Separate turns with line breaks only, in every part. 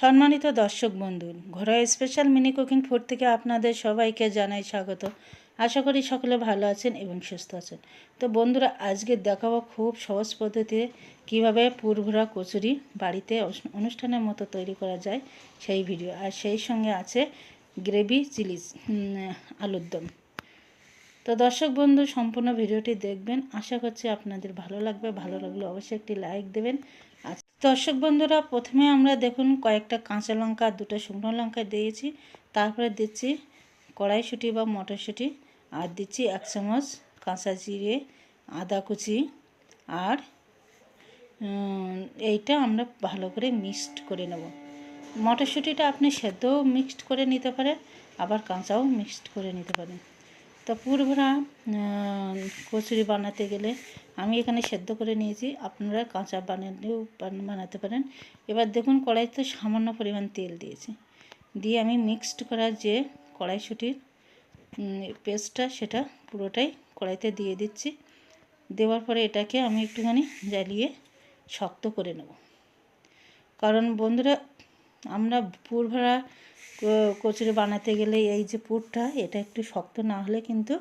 সম্মানিত দর্শক বন্ধু, ঘরোয়া স্পেশাল মিনি কুকিং ফুড থেকে আপনাদের সবাইকে জানাই স্বাগত। আশা করি সকলে ভালো আছেন এবং সুস্থ আছেন। তো বন্ধুরা, আজকে দেখাবো খুব সহজ পদ্ধতিতে কীভাবে পুরভরা কচুরি বাড়িতে অনুষ্ঠানের মতো তৈরি করা যায় সেই ভিডিও আর সেই সঙ্গে আছে গ্রেভি চিলিজ আলুর দম। তো দর্শক বন্ধু, সম্পূর্ণ ভিডিওটি দেখবেন। আশা করছি আপনাদের ভালো লাগবে। ভালো লাগলে অবশ্যই একটি লাইক দেবেন। দর্শক বন্ধুরা, প্রথমে আমরা দেখুন কয়েকটা কাঁচা লঙ্কা, দুটো শুকনো লঙ্কা দিয়েছি। তারপরে দিচ্ছি কড়াইশুঁটি বা মটরশুঁটি আর দিচ্ছি এক চামচ কাঁচা জিরে, আদা কুচি আর এইটা আমরা ভালো করে মিক্সড করে নেব। মটরশুঁটিটা আপনি সেদ্ধও মিক্সড করে নিতে পারেন, আবার কাঁচাও মিক্সড করে নিতে পারেন। তো পুরভরা কচুরি বানাতে গেলে আমি এখানে সেদ্ধ করে নিয়েছি। আপনারা কাঁচা বানালেও বানাতে পারেন। এবার দেখুন কড়াইতে সামান্য পরিমাণ তেল দিয়েছি। দিয়ে আমি মিক্সড করা যে কড়াইশুঁটির পেস্টটা সেটা পুরোটাই কড়াইতে দিয়ে দিচ্ছি। দেওয়ার পরে এটাকে আমি একটুখানি জ্বালিয়ে শক্ত করে নেব। কারণ বন্ধুরা, আমরা পুর ভরা ক- কচুরি বানাতে গেলে এই যে পুরটা, এটা একটু শক্ত না হলে কিন্তু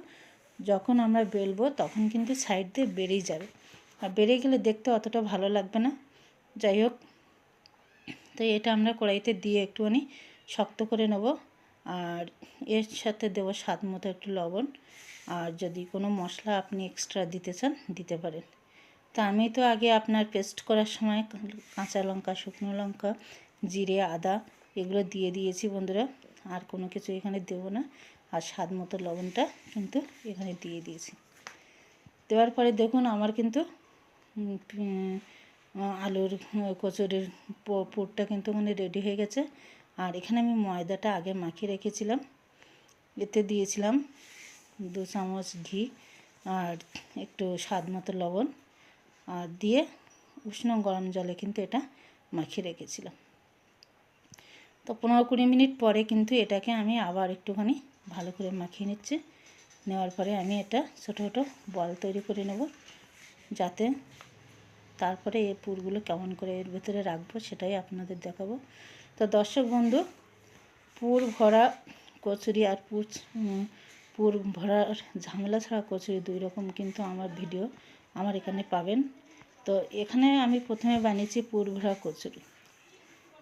যখন আমরা বেলবো তখন কিন্তু সাইড দিয়ে বেরিয়ে যাবে। আর বেরিয়ে গেলে দেখতে অতটা ভালো লাগবে না। যাই হোক, তো এটা আমরা কড়াইতে দিয়ে একটুখানি শক্ত করে নেব। আর এর সাথে দেবো স্বাদ মতো একটু লবণ। আর যদি কোনো মশলা আপনি এক্সট্রা দিতে চান, দিতে পারেন। তা আমি তো আগে আপনার পেস্ট করার সময় কাঁচা লঙ্কা, শুকনো লঙ্কা, জিরে, আদা এগুলো দিয়ে দিয়েছি বন্ধুরা। আর কোনো কিছু এখানে দেবো না। আর স্বাদ মতো লবণটা কিন্তু এখানে দিয়ে দিয়েছি। দেওয়ার পরে দেখুন আমার কিন্তু আলুর কচুরির পুরটা কিন্তু মানে রেডি হয়ে গেছে। আর এখানে আমি ময়দাটা আগে মাখিয়ে রেখেছিলাম। এতে দিয়েছিলাম দু চামচ ঘি আর একটু স্বাদ মতো লবণ। আর দিয়ে উষ্ণ গরম জলে কিন্তু এটা মাখিয়ে রেখেছিলাম। তো পনেরো কুড়ি মিনিট পরে কিন্তু এটাকে আমি আবার একটুখানি ভালো করে মাখিয়ে নিচ্ছি। নেওয়ার পরে আমি এটা ছোটো ছোটো বল তৈরি করে নেব যাতে তারপরে এই পুরগুলো কেমন করে এর ভেতরে রাখব সেটাই আপনাদের দেখাবো। তো দর্শক বন্ধু, পুর ভরা কচুরি আর পুর পুর ভরার ঝামেলা ছাড়া কচুরি দুই রকম কিন্তু আমার ভিডিও আমার এখানে পাবেন। তো এখানে আমি প্রথমে বানিয়েছি পুর ভরা কচুরি।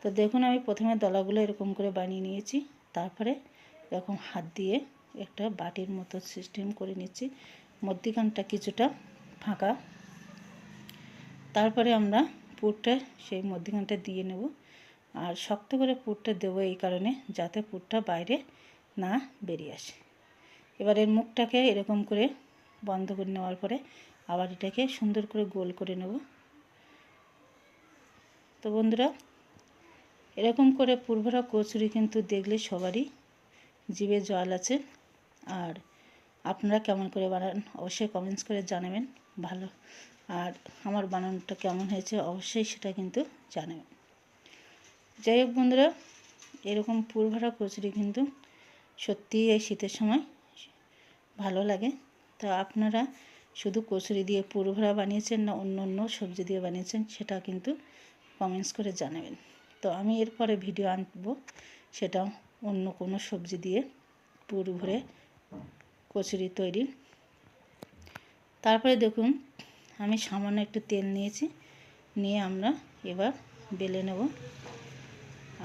তো দেখুন আমি প্রথমে দলাগুলো এরকম করে বানিয়ে নিয়েছি, তারপরে এরকম হাত দিয়ে একটা বাটির মতো সিস্টেম করে নিচ্ছি, মধ্যিখানটা কিছুটা ফাঁকা। তারপরে আমরা পুরটা সেই মধ্যিখানটা দিয়ে নেব আর শক্ত করে পুরটা দেবো এই কারণে যাতে পুরটা বাইরে না বেরিয়ে আসে। এবার এর মুখটাকে এরকম করে বন্ধ করে নেওয়ার পরে আবার এটাকে সুন্দর করে গোল করে নেব। তো বন্ধুরা এরকম করে পুরভরা কচুরি কিন্তু দেখলে সবারই জিভে জল আছে। আর আপনারা কেমন করে বানান অবশ্যই কমেন্টস করে জানাবেন, ভালো। আর আমার বানানোটা কেমন হয়েছে অবশ্যই সেটা কিন্তু জানাবেন। যাই হোক বন্ধুরা, এরকম পুরভরা কচুরি কিন্তু সত্যিই এই শীতের সময় ভালো লাগে। তো আপনারা শুধু কচুরি দিয়ে পুরভরা বানিয়েছেন না অন্য অন্য সবজি দিয়ে বানিয়েছেন সেটা কিন্তু কমেন্টস করে জানাবেন। তো আমি এরপরে ভিডিও আনব। সেটা অন্য কোনো সবজি দিয়ে পুর ভরে কচুরি তৈরি। তারপরে দেখুন, আমি সামান্য একটু তেল নিয়েছি, নিয়ে আমরা এবার বেলে নেব।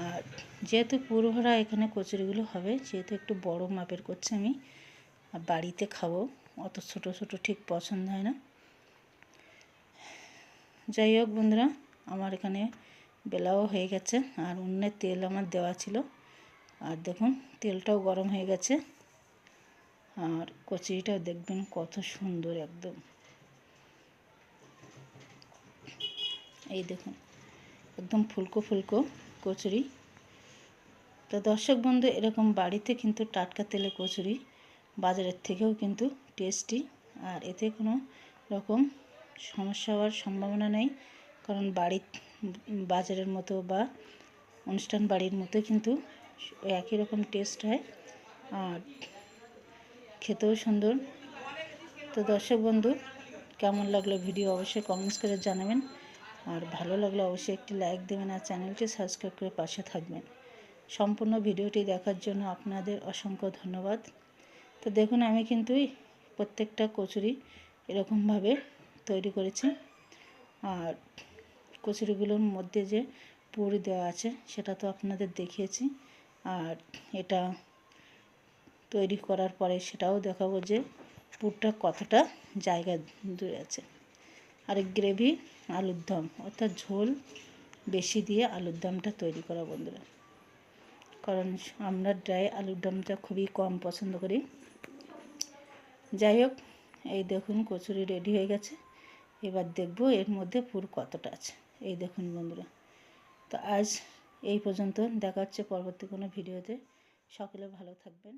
আর যেহেতু পুরো ভরা এখানে কচুরিগুলো হবে, যেহেতু একটু বড় মাপের করছি আমি, আর বাড়িতে খাব, অত ছোট ছোট ঠিক পছন্দ হয় না। যাই হোক বন্ধুরা, আমার এখানে বেলাও হয়ে গেছে আর অন্যের তেল আমার দেওয়া ছিল। আর দেখুন, তেলটাও গরম হয়ে গেছে। আর কচুরিটাও দেখবেন কত সুন্দর একদম। এই দেখুন, একদম ফুলকো ফুলকো কচুরি। তো দর্শক বন্ধু, এরকম বাড়িতে কিন্তু টাটকা তেলে কচুরি বাজারের থেকেও কিন্তু টেস্টি। আর এতে কোনো রকম সমস্যা হওয়ার সম্ভাবনা নেই, কারণ বাড়ির বাজারের মতো বা অনুষ্ঠান বাড়ির মতো কিন্তু একই রকম টেস্ট হয়। আর খেতেও সুন্দর। তো দর্শক বন্ধু, কেমন লাগল ভিডিও অবশ্যই কমেন্টস করে জানাবেন। আর ভালো লাগলে অবশ্যই একটি লাইক দেবেন আর চ্যানেলটি সাবস্ক্রাইব করে পাশে থাকবেন। সম্পূর্ণ ভিডিওটি দেখার জন্য আপনাদের অসংখ্য ধন্যবাদ। তো দেখুন, আমি কিন্তু প্রত্যেকটা কচুরি এরকমভাবে তৈরি করেছি। আর কচুরিগুলোর মধ্যে যে পুর দেওয়া আছে, সেটা তো আপনাদের দেখিয়েছি। আর এটা তৈরি করার পরে সেটাও দেখাবো যে পুরটা কতটা জায়গা দূরে আছে। আর গ্রেভি আলুর দম, অর্থাৎ ঝোল বেশি দিয়ে আলুর দমটা তৈরি করা বন্ধুরা। কারণ আমরা ড্রাই আলুর দমটা খুবই কম পছন্দ করি। যাই হোক, এই দেখুন কচুরি রেডি হয়ে গেছে। এবার দেখব এর মধ্যে পুর কতটা আছে। এই দেখুন বন্ধুরা। তো আজ এই পর্যন্ত। দেখা হচ্ছে পরবর্তী কোনো ভিডিওতে। সকলে ভালো থাকবেন।